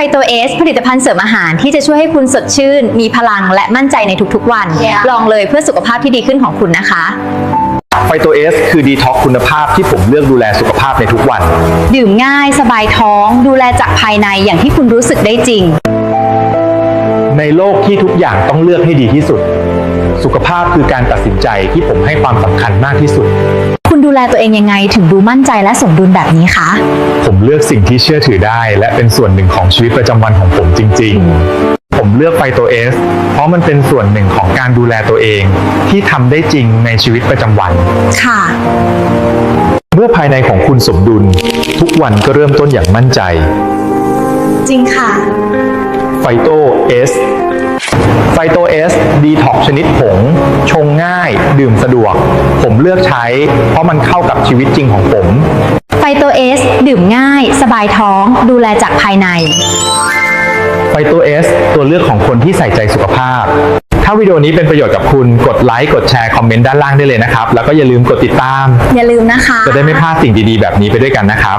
ไฟโตเอสผลิตภัณฑ์เสริมอาหารที่จะช่วยให้คุณสดชื่น มีพลังและมั่นใจในทุกๆวัน Yeah. ลองเลยเพื่อสุขภาพที่ดีขึ้นของคุณนะคะไฟโตเอสคือดีท็อกคุณภาพที่ผมเลือกดูแลสุขภาพในทุกวัน ดื่มง่ายสบายท้อง ดูแลจากภายในอย่างที่คุณรู้สึกได้จริง ในโลกที่ทุกอย่างต้องเลือกให้ดีที่สุด สุขภาพคือการตัดสินใจที่ผมให้ความสำคัญมากที่สุด คุณดูแลตัวเองยังไงถึงดูมั่นใจและสมดุลแบบนี้คะ ผมเลือกสิ่งที่เชื่อถือได้ และเป็นส่วนหนึ่งของชีวิตประจำวันของผมจริง ๆ ผมเลือกไฟโตเอสเพราะมันเป็นส่วนหนึ่งของการดูแลตัวเอง ที่ทำได้จริงในชีวิตประจำวัน ค่ะ เมื่อภายในของคุณสมดุล ทุกวันก็เริ่มต้นอย่างมั่นใจ จริงค่ะ ไฟโตเอส ไฟโตเอสดีท็อกชนิดผง ชงง่าย ดื่มสะดวก ผมเลือกใช้ เพราะมันเข้ากับชีวิตจริงของผม ไฟโตเอสดื่มง่าย สบายท้อง ดูแลจากภายใน ไฟโตเอสตัวเลือกของคนที่ใส่ใจสุขภาพ ถ้าวิดีโอนี้เป็นประโยชน์กับคุณ กดไลค์ กดแชร์ คอมเมนต์ด้านล่างได้เลยนะครับ แล้วก็อย่าลืมกดติดตาม อย่าลืมนะคะ จะได้ไม่พลาดสิ่งดีๆ แบบนี้ไปด้วยกันนะครับ